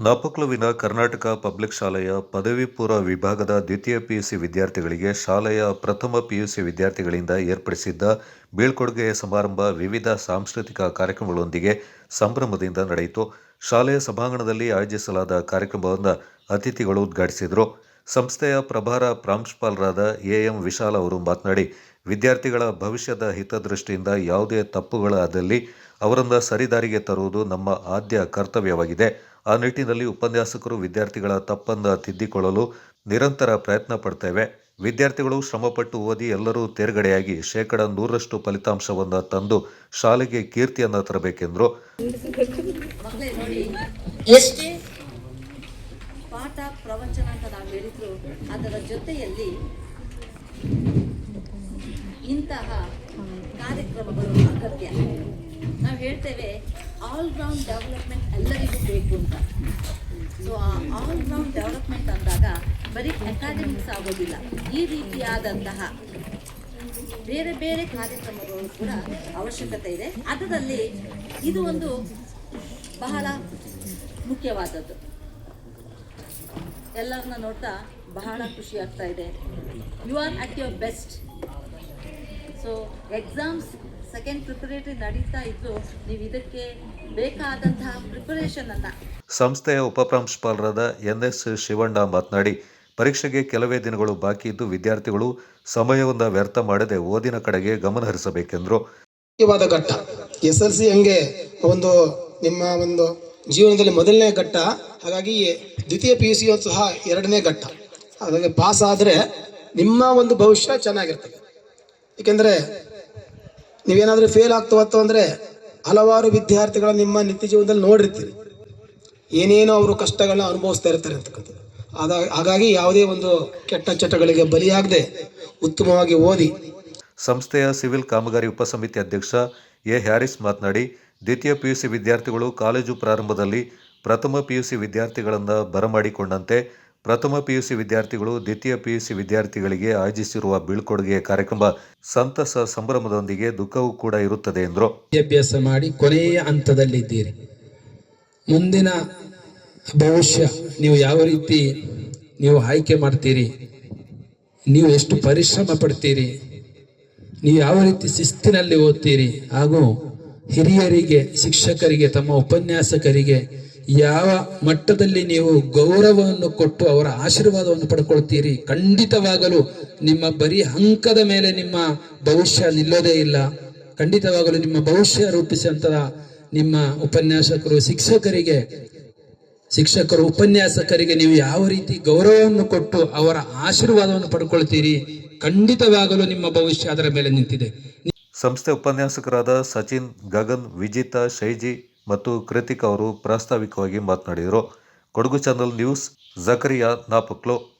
ನಾಪಕ್ಲುವಿನ Karnataka public ಶಾಲೆಯ ಪದವಿ ಪೂರ್ವ ವಿಭಾಗದ ದ್ವಿತೀಯ ಪಿಯುಸಿ ವಿದ್ಯಾರ್ಥಿಗಳಿಗೆ ಶಾಲೆಯ ಪ್ರಥಮ ಪಿಯುಸಿ ವಿದ್ಯಾರ್ಥಿಗಳಿಂದ ಏರ್ಪಡಿಸಿದ್ದ ಬೀಳ್ಕೊಡುಗೆಯ ಸಮಾರಂಭ ವಿವಿಧ ಸಾಂಸ್ಕೃತಿಕ ಕಾರ್ಯಕ್ರಮಗಳೊಂದಿಗೆ ಸಂಭ್ರಮದಿಂದ ನಡೆಯಿತು. ಶಾಲೆಯ ಸಭಾಂಗಣದಲ್ಲಿ ಆಯೋಜಿಸಲಾದ ಕಾರ್ಯಕ್ರಮವನ್ನು ಅತಿಥಿಗಳು ಉದ್ಘಾಟಿಸಿದರು. ಸಂಸ್ಥೆಯ ಪ್ರಭಾರ ಪ್ರಾಂಶುಪಾಲರಾದ ಎ ಎಂ ವಿಶಾಲ್ ಅವರು ಮಾತನಾಡಿ ವಿದ್ಯಾರ್ಥಿಗಳ ಭವಿಷ್ಯದ ಹಿತದೃಷ್ಟಿಯಿಂದ ಯಾವುದೇ ತಪ್ಪುಗಳಾದಲ್ಲಿ ಅವರನ್ನು ಸರಿದಾರಿಗೆ ತರುವುದು ನಮ್ಮ ಆದ್ಯ ಕರ್ತವ್ಯವಾಗಿದೆ. ಆ ನಿಟ್ಟಿನಲ್ಲಿ ಉಪನ್ಯಾಸಕರು ವಿದ್ಯಾರ್ಥಿಗಳ ತಪ್ಪನ್ನು ತಿದ್ದಿಕೊಳ್ಳಲು ನಿರಂತರ ಪ್ರಯತ್ನ ಪಡ್ತೇವೆ. ವಿದ್ಯಾರ್ಥಿಗಳು ಶ್ರಮಪಟ್ಟು ಓದಿ ಎಲ್ಲರೂ ತೇರ್ಗಡೆಯಾಗಿ ಶೇಕಡ ನೂರರಷ್ಟು ಫಲಿತಾಂಶವನ್ನು ತಂದು ಶಾಲೆಗೆ ಕೀರ್ತಿಯನ್ನು ತರಬೇಕೆಂದರು. ಪ್ರವಚನ ಅಂತ ನಾವು ಹೇಳಿದ್ರು, ಅದರ ಜೊತೆಯಲ್ಲಿ ಇಂತಹ ಕಾರ್ಯಕ್ರಮಗಳು ಅಗತ್ಯ. ನಾವು ಹೇಳ್ತೇವೆ ಆಲ್ ರೌಂಡ್ ಡೆವಲಪ್ಮೆಂಟ್ ಎಲ್ಲರಿಗೂ ಬೇಕು ಅಂತ. ಸೊ ಆ ಆಲ್ ರೌಂಡ್ ಡೆವಲಪ್ಮೆಂಟ್ ಅಂದಾಗ ಬರೀ ಅಕಾಡೆಮಿಕ್ಸ್ ಆಗೋದಿಲ್ಲ, ಈ ರೀತಿಯಾದಂತಹ ಬೇರೆ ಬೇರೆ ಕಾರ್ಯಕ್ರಮಗಳು ಕೂಡ ಅವಶ್ಯಕತೆ ಇದೆ. ಅದರಲ್ಲಿ ಇದು ಒಂದು ಬಹಳ ಮುಖ್ಯವಾದದ್ದು. ಎಲ್ಲರನ್ನ ನೋಡ್ತಾ ಬಹಳ ಖುಷಿ ಆಗ್ತಾ ಇದೆ. You are at your best so exams second preparatory ನಡೀತಾ ಇದ್ದು ನೀವು ಇದಕ್ಕೆ ಬೇಕಾದಂತಹ ಪ್ರಿಪರೇಷನನ್ನು ಸಂಸ್ಥೆಯ ಉಪಪ್ರಾಂಶುಪಾಲರಾದ ಎನ್ಎಸ್ ಶಿವಣ್ಣ ಮಾತನಾಡಿ ಪರೀಕ್ಷೆಗೆ ಕೆಲವೇ ದಿನಗಳು ಬಾಕಿ ಇದ್ದು ವಿದ್ಯಾರ್ಥಿಗಳು ಸಮಯವನ್ನು ವ್ಯರ್ಥ ಮಾಡದೆ ಓದಿನ ಕಡೆಗೆ ಗಮನ ಹರಿಸಬೇಕೆಂದ್ರು. ಮುಖ್ಯವಾದ ಘಟ್ಟ. ಎಸ್ ಎಲ್ ಸಿ ಹಂಗೆ ಒಂದು ನಿಮ್ಮ ಒಂದು ಜೀವನದಲ್ಲಿ ಮೊದಲನೇ ಘಟ್ಟ, ಹಾಗಾಗಿ ದ್ವಿತೀಯ ಪಿ ಯು ಸಿ ಸಹ ಎರಡನೇ ಘಟ್ಟ. ಹಾಗಾಗಿ ಪಾಸ್ ಆದರೆ ನಿಮ್ಮ ಒಂದು ಭವಿಷ್ಯ ಚೆನ್ನಾಗಿರ್ತದೆ. ಏಕೆಂದರೆ ನೀವೇನಾದರೂ ಫೇಲ್ ಆಗ್ತವತ್ತು ಅಂದರೆ ಹಲವಾರು ವಿದ್ಯಾರ್ಥಿಗಳ ನಿಮ್ಮ ನಿತ್ಯ ಜೀವನದಲ್ಲಿ ನೋಡಿರ್ತೀರಿ. ಏನೇನೋ ಅವರು ಕಷ್ಟಗಳನ್ನ ಅನುಭವಿಸ್ತಾ ಇರ್ತಾರೆ ಅಂತಕ್ಕಂಥದ್ದು. ಆದ, ಹಾಗಾಗಿ ಯಾವುದೇ ಒಂದು ಕೆಟ್ಟ ಚಟಗಳಿಗೆ ಬಲಿಯಾಗದೆ ಉತ್ತಮವಾಗಿ ಓದಿ. ಸಂಸ್ಥೆಯ ಸಿವಿಲ್ ಕಾಮಗಾರಿ ಉಪಸಮಿತಿ ಅಧ್ಯಕ್ಷ ಎ ಹ್ಯಾರಿಸ್ ಮಾತನಾಡಿ ದ್ವಿತೀಯ ಸಿ ವಿದ್ಯಾರ್ಥಿಗಳು ಕಾಲೇಜು ಪ್ರಾರಂಭದಲ್ಲಿ ಪ್ರಥಮ ಪಿ ಯು ಸಿ ವಿದ್ಯಾರ್ಥಿಗಳನ್ನು ಬರಮಾಡಿಕೊಂಡಂತೆ ಪ್ರಥಮ ಪಿ ಯು ಸಿ ವಿದ್ಯಾರ್ಥಿಗಳು ದ್ವಿತೀಯ ಸಿ ವಿದ್ಯಾರ್ಥಿಗಳಿಗೆ ಆಯೋಜಿಸಿರುವ ಬೀಳ್ಕೊಡುಗೆ ಕಾರ್ಯಕ್ರಮ ಸಂತಸ ಸಂಭ್ರಮದೊಂದಿಗೆ ದುಃಖವೂ ಕೂಡ ಇರುತ್ತದೆ ಎಂದರು. ವಿದ್ಯಾಭ್ಯಾಸ ಮಾಡಿ ಕೊನೆಯ ಹಂತದಲ್ಲಿದ್ದೀರಿ. ಮುಂದಿನ ಭವಿಷ್ಯ ನೀವು ಯಾವ ರೀತಿ ನೀವು ಆಯ್ಕೆ ಮಾಡ್ತೀರಿ? ನೀವು ಎಷ್ಟು ಪರಿಶ್ರಮ ಪಡ್ತೀರಿ? ನೀವು ಯಾವ ರೀತಿ ಶಿಸ್ತಿನಲ್ಲಿ ಓದ್ತೀರಿ? ಹಾಗೂ ಹಿರಿಯರಿಗೆ, ಶಿಕ್ಷಕರಿಗೆ, ತಮ್ಮ ಉಪನ್ಯಾಸಕರಿಗೆ ಯಾವ ಮಟ್ಟದಲ್ಲಿ ನೀವು ಗೌರವವನ್ನು ಕೊಟ್ಟು ಅವರ ಆಶೀರ್ವಾದವನ್ನು ಪಡ್ಕೊಳ್ತೀರಿ? ಖಂಡಿತವಾಗಲು ನಿಮ್ಮ ಬರೀ ಅಂಕದ ಮೇಲೆ ನಿಮ್ಮ ಭವಿಷ್ಯ ನಿಲ್ಲೋದೇ ಇಲ್ಲ. ಖಂಡಿತವಾಗಲು ನಿಮ್ಮ ಭವಿಷ್ಯ ರೂಪಿಸಿದಂತ ನಿಮ್ಮ ಉಪನ್ಯಾಸಕರು, ಶಿಕ್ಷಕರಿಗೆ, ಶಿಕ್ಷಕರು, ಉಪನ್ಯಾಸಕರಿಗೆ ನೀವು ಯಾವ ರೀತಿ ಗೌರವವನ್ನು ಕೊಟ್ಟು ಅವರ ಆಶೀರ್ವಾದವನ್ನು ಪಡ್ಕೊಳ್ತೀರಿ? ಖಂಡಿತವಾಗಲು ನಿಮ್ಮ ಭವಿಷ್ಯ ಅದರ ಮೇಲೆ ನಿಂತಿದೆ. ಸಂಸ್ಥೆ ಉಪನ್ಯಾಸಕರಾದ ಸಚಿನ್, ಗಗನ್, ವಿಜಿತಾ, ಶೈಜಿ ಮತ್ತು ಕೃತಿಕ್ ಅವರು ಪ್ರಾಸ್ತಾವಿಕವಾಗಿ ಮಾತನಾಡಿದರು. Kodagu channel news, Zakariya Napoklu.